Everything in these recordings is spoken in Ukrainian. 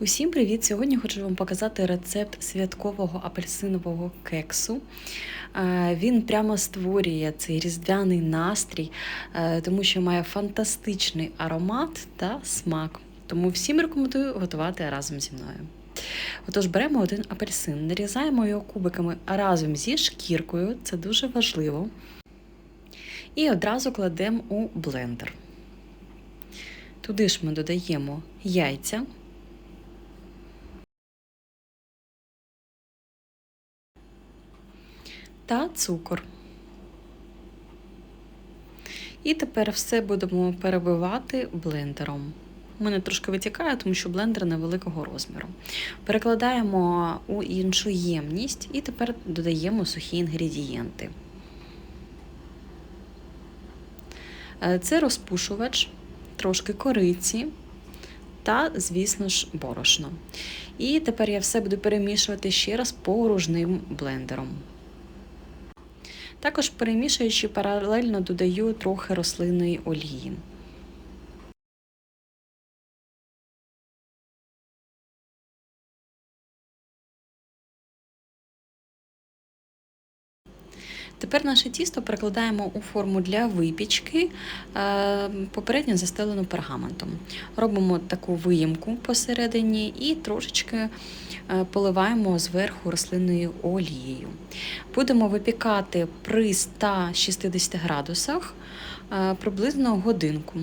Усім привіт! Сьогодні хочу вам показати рецепт святкового апельсинового кексу. Е, Він прямо створює цей різдвяний настрій, е, тому що має фантастичний аромат та смак. Тому всім рекомендую готувати разом зі мною. Отож, беремо один апельсин, нарізаємо його кубиками разом зі шкіркою, це дуже важливо. І одразу кладемо у блендер. Туди ж ми додаємо яйця. Та цукор. І тепер все будемо перебивати блендером. У мене трошки витікає, тому що блендер невеликого розміру. Перекладаємо у іншу ємність і тепер додаємо сухі інгредієнти. Е, це розпушувач, трошки кориці та, звісно ж, борошно. І тепер я все буду перемішувати ще раз погружним блендером. Також перемішуючи, паралельно додаю трохи рослинної олії. Тепер наше тісто перекладаємо у форму для випічки, е, попередньо застелену пергаментом. Робимо таку виїмку посередині і трошечки е, поливаємо зверху рослинною олією. Будемо випікати при 160 градусах е, приблизно годинку.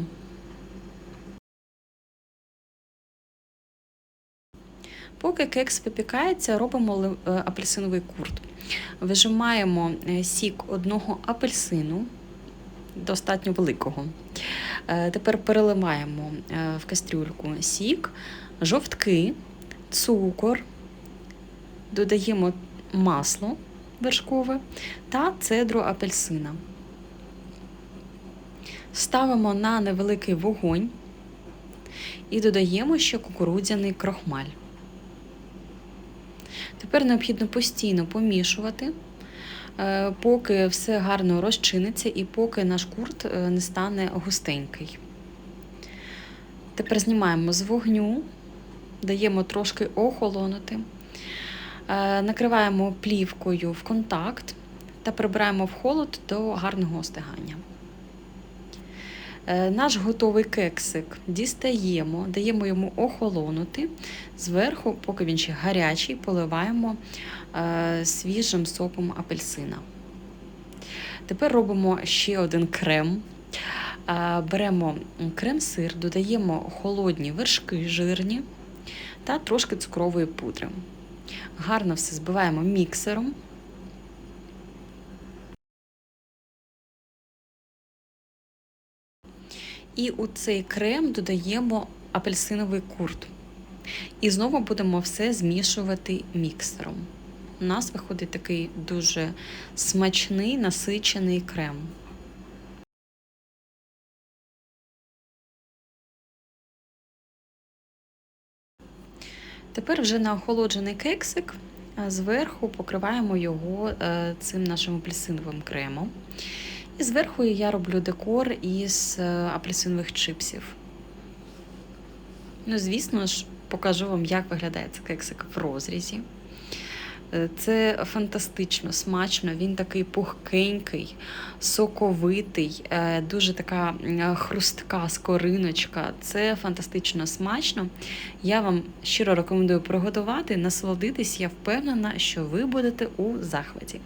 Поки кекс випікається, робимо апельсиновий курт. Вижимаємо е, сік одного апельсину, достатньо великого. Е, тепер переливаємо е, в кастрюльку сік, жовтки, цукор, додаємо масло вершкове та цедру апельсина. Ставимо на невеликий вогонь і додаємо ще кукурудзяний крохмаль. Тепер необхідно постійно помішувати, е, поки все гарно розчиниться і поки наш курт е, не стане густенький. Тепер знімаємо з вогню, даємо трошки охолонути, е, накриваємо плівкою в контакт та прибираємо в холод до гарного остигання. Е, наш готовий кексик дістаємо, даємо йому охолонути. Зверху, поки він ще гарячий, поливаємо е, свіжим соком апельсина. Тепер робимо ще один крем. Е, беремо крем-сир, додаємо холодні вершки жирні та трошки цукрової пудри. Гарно все збиваємо міксером. І у цей крем додаємо апельсиновий курт. І знову будемо все змішувати міксером. У нас виходить такий дуже смачний насичений крем. Тепер вже на охолоджений кексик зверху покриваємо його е, цим нашим апельсиновим кремом. І зверху я роблю декор із е, апельсинових чипсів. Ну, звісно ж, покажу вам, як виглядає цей кексик в розрізі. Е, це фантастично смачно, він такий пухкенький, соковитий, е, дуже така хрустка скориночка. Це фантастично смачно. Я вам щиро рекомендую приготувати, насолодитись, я впевнена, що ви будете у захваті.